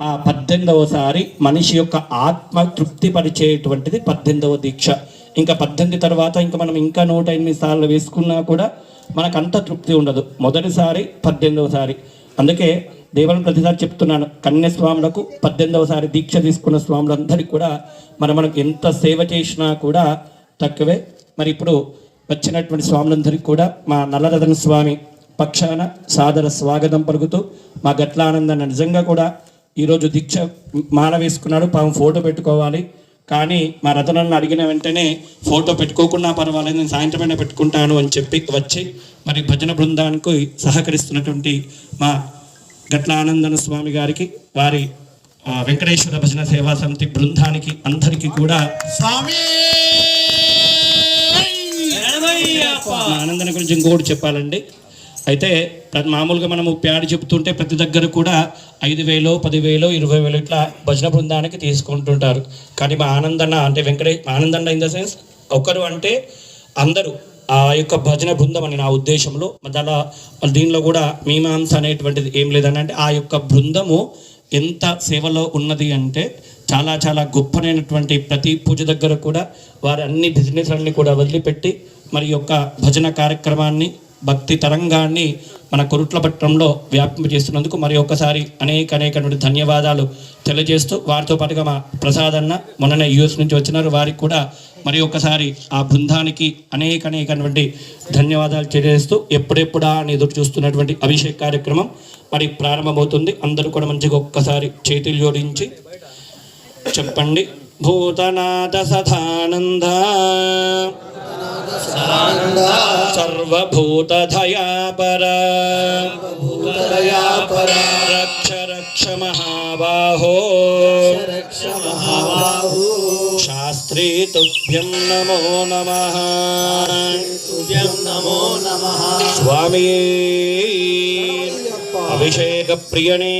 ఆ పద్దెనిమిదవసారి మనిషి యొక్క ఆత్మ తృప్తిపరిచేటువంటిది పద్దెనిమిదవ దీక్ష. ఇంకా పద్దెనిమిది తర్వాత ఇంకా మనం ఇంకా నూట ఎనిమిది సార్లు వేసుకున్నా కూడా మనకు అంత తృప్తి ఉండదు. మొదటిసారి పద్దెనిమిదవసారి అందుకే దేవుని ప్రతిసారి చెప్తున్నాను కన్యస్వాములకు పద్దెనిమిదవసారి దీక్ష తీసుకున్న స్వాములందరికీ కూడా మరి మనకు ఎంత సేవ చేసినా కూడా తక్కువే. మరి ఇప్పుడు వచ్చినటువంటి స్వాములందరికీ కూడా మా నల్లరథన స్వామి పక్షాన సాదర స్వాగతం పలుకుతూ మా గట్ల ఆనందాన్ని నిజంగా కూడా ఈరోజు దీక్ష మాల వేసుకున్నాడు పాపం ఫోటో పెట్టుకోవాలి. కానీ మా రతనన్న అడిగిన వెంటనే ఫోటో పెట్టుకోకుండా పర్వాలేదు నేను సాయంత్రమైనా పెట్టుకుంటాను అని చెప్పి వచ్చి మరి భజన బృందానికి సహకరిస్తున్నటువంటి మా గట్ల ఆనందన స్వామి గారికి వారి వెంకటేశ్వర భజన సేవా సమితి బృందానికి అందరికీ కూడా స్వామి! ఆనందన గురించి ఇంకొకటి చెప్పాలండి. అయితే మామూలుగా మనము ప్యాడ్ చెప్తుంటే ప్రతి దగ్గర కూడా ఐదు వేలు పదివేలు ఇరవై వేలు ఇట్లా భజన బృందానికి తీసుకుంటుంటారు. కానీ మా ఆనందన్న అంటే వెంకటే ఆనందన్న ఇన్ ద సెన్స్ ఒకరు అంటే అందరూ ఆ యొక్క భజన బృందం అని నా ఉద్దేశంలో. దాని దీనిలో కూడా మీమాంస అనేటువంటిది ఏం లేదని అంటే ఆ యొక్క బృందము ఎంత సేవలో ఉన్నది అంటే చాలా చాలా గొప్పనైనటువంటి ప్రతి పూజ దగ్గర కూడా వారి అన్ని బిజినెస్లన్నీ కూడా వదిలిపెట్టి మరి యొక్క భజన కార్యక్రమాన్ని భక్తి తరంగాన్ని మన కురుట్లపట్నంలో వ్యాపింపజేస్తున్నందుకు మరి ఒక్కసారి అనేక అనేకటువంటి ధన్యవాదాలు తెలియజేస్తూ వారితో పాటుగా మా ప్రసాద్ అన్న మొన్ననే యూఎస్ నుంచి వచ్చినారు. వారికి కూడా మరి ఒక్కసారి ఆ బృందానికి అనేక అనేకటువంటి ధన్యవాదాలు తెలియజేస్తూ ఎప్పుడెప్పుడా అని ఎదురు చూస్తున్నటువంటి అభిషేక్ కార్యక్రమం మరి ప్రారంభమవుతుంది. అందరూ కూడా మంచిగా ఒక్కసారి చేతులు జోడించి చెప్పండి. భూతనాథ సదానంద सर्वभूतधया पर रक्ष रक्ष महाबाहो। रक्ष महाबाहो। शास्त्री तुभ्यं नमो नमः। तुभ्यं नमो नमः। स्वामी अभिषेक प्रियणी